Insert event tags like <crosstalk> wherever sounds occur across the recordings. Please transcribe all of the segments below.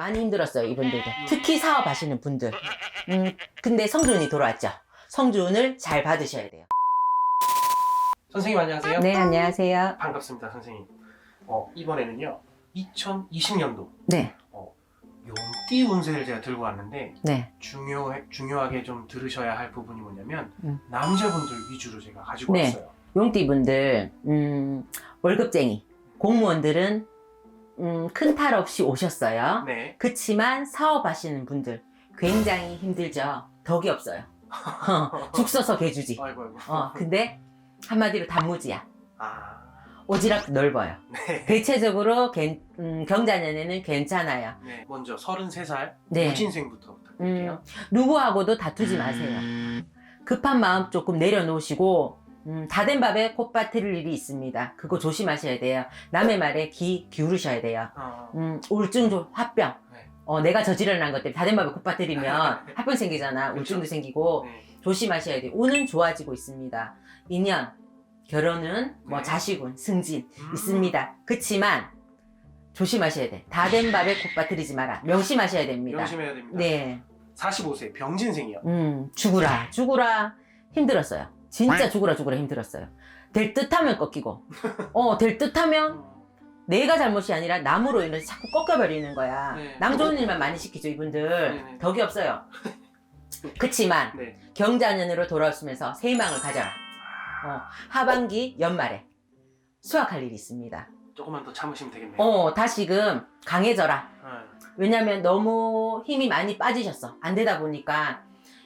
많이 힘들었어요, 이분들도. 특히 사업하시는 분들. 음, 근데 성준이 돌아왔죠. 성준을 잘 받으셔야 돼요. 선생님 안녕하세요. 네, 안녕하세요. 반갑습니다, 선생님. 어, 이번에는요. 2020년도 네, 용띠 운세를 제가 들고 왔는데 네. 중요 중요하게 좀 들으셔야 할 부분이 뭐냐면 음. 남자분들 위주로 제가 가지고 네. 왔어요. 용띠분들, 음, 월급쟁이. 공무원들은, 음, 큰 탈 없이 오셨어요. 네. 그치만 사업하시는 분들, 굉장히 힘들죠. 덕이 없어요. <laughs> 죽 써서 개주지. 아이고 아이고. 어, 근데 한마디로 단무지야. 아. 오지랖 넓어요. 네. 대체적으로 괜- 음, 경자년에는 괜찮아요. 네. 먼저 33살 네. 무진생부터 부탁드릴게요. 누구하고도 다투지 마세요. 급한 마음 조금 내려놓으시고 음, 다 된 밥에 콧바트릴 일이 있습니다. 그거 조심하셔야 돼요. 남의 말에 귀 기울이셔야 돼요. 어, 음, 우울증, 좀 화병. 네. 어, 내가 저지르는 것 때문에 다 된 밥에 콧바트리면 <laughs> 화병 생기잖아. 우울증도 생기고 네. 조심하셔야 돼요. 운은 좋아지고 있습니다. 인연, 결혼은 뭐 네. 자식운, 승진 음. 있습니다. 그치만 조심하셔야 돼. 다 된 밥에 콧바트리지 마라. 명심하셔야 됩니다. 명심해야 됩니다. 네. 45세 병진생이요. 음, 죽으라, 죽으라. 힘들었어요. 진짜 죽으라, 죽으라 힘들었어요. 될 듯하면 꺾이고, 어, 될 듯하면 내가 잘못이 아니라 남으로 인해서 자꾸 꺾여버리는 거야. 네. 남 좋은 일만 많이 시키죠, 이분들. 네. 덕이 없어요. 그치만, 네. 경자년으로 돌아오시면서 세희망을 가져라. 어, 하반기 연말에 수확할 일이 있습니다. 조금만 더 참으시면 되겠네요. 어, 다시금 강해져라. 네. 왜냐면 너무 힘이 많이 빠지셨어. 안 되다 보니까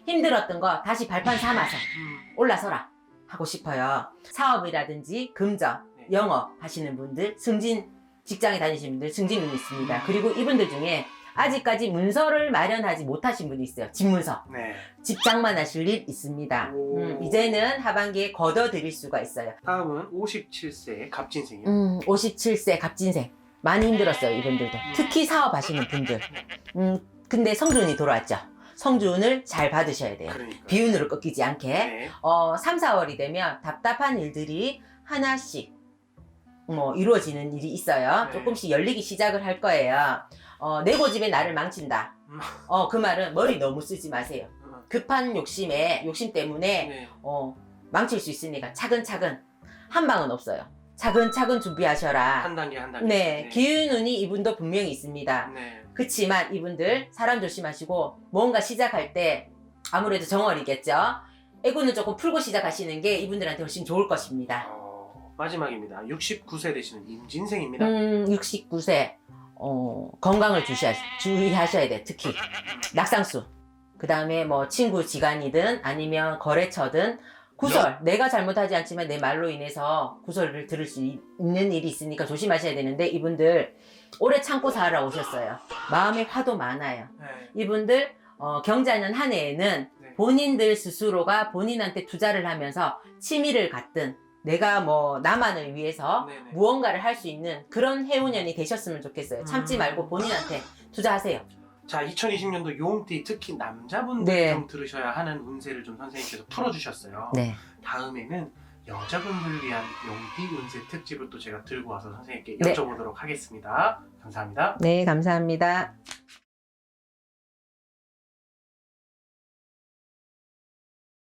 힘들었던 거 다시 발판 삼아서 음. 올라서라 하고 싶어요. 사업이라든지 금전, 네. 영업 하시는 분들, 승진 직장에 다니시는 분들 승진운이 있습니다. 그리고 이분들 중에 아직까지 문서를 마련하지 못하신 분이 있어요. 집문서. 네. 집장만 하실 일 있습니다. 오. 음, 이제는 하반기에 걷어 드릴 수가 있어요. 다음은 57세 갑진생이요. 음, 57세 갑진생. 많이 힘들었어요, 이분들도. 특히 사업하시는 분들. 음, 근데 성준이 돌아왔죠. 성준을 잘 받으셔야 돼요. 그러니까. 비운으로 꺾이지 않게. 네. 어, 3, 4월이 되면 답답한 일들이 하나씩 뭐 이루어지는 일이 있어요. 네. 조금씩 열리기 시작을 할 거예요. 어, 내 고집에 나를 망친다. 음. 어, 그 말은 머리 너무 쓰지 마세요. 음. 급한 욕심에, 욕심 때문에 네. 어, 망칠 수 있으니까 차근차근 한 방은 없어요. 차근차근 준비하셔라. 한 단계 한 단계. 네, 기운운이 이분도 분명히 있습니다. 네. 그치만 이분들 사람 조심하시고 뭔가 시작할 때 아무래도 정월이겠죠. 애구는 조금 풀고 시작하시는 게 이분들한테 훨씬 좋을 것입니다. 어, 마지막입니다. 69세 되시는 임진생입니다. 음, 69세 어, 건강을 주셔야, 주의하셔야 돼. 특히 낙상수. 그 다음에 뭐 친구 지간이든 아니면 거래처든 구설. 내가 잘못하지 않지만 내 말로 인해서 구설을 들을 수 있- 있는 일이 있으니까 조심하셔야 되는데 이분들 오래 참고 살아 오셨어요. 마음에 화도 많아요. 네. 이분들 어, 경자년 한 해에는 네. 본인들 스스로가 본인한테 투자를 하면서 취미를 갖든 내가 뭐 나만을 위해서 네네. 무언가를 할 수 있는 그런 해운년이 되셨으면 좋겠어요. 참지 음. 말고 본인한테 투자하세요. 자, 2020년도 용띠 특히 남자분들 네. 좀 들으셔야 하는 운세를 좀 선생님께서 풀어주셨어요. 네. 다음에는 여자분들 위한 용띠 운세 특집을 또 제가 들고 와서 선생님께 네. 여쭤보도록 하겠습니다. 감사합니다. 네, 감사합니다.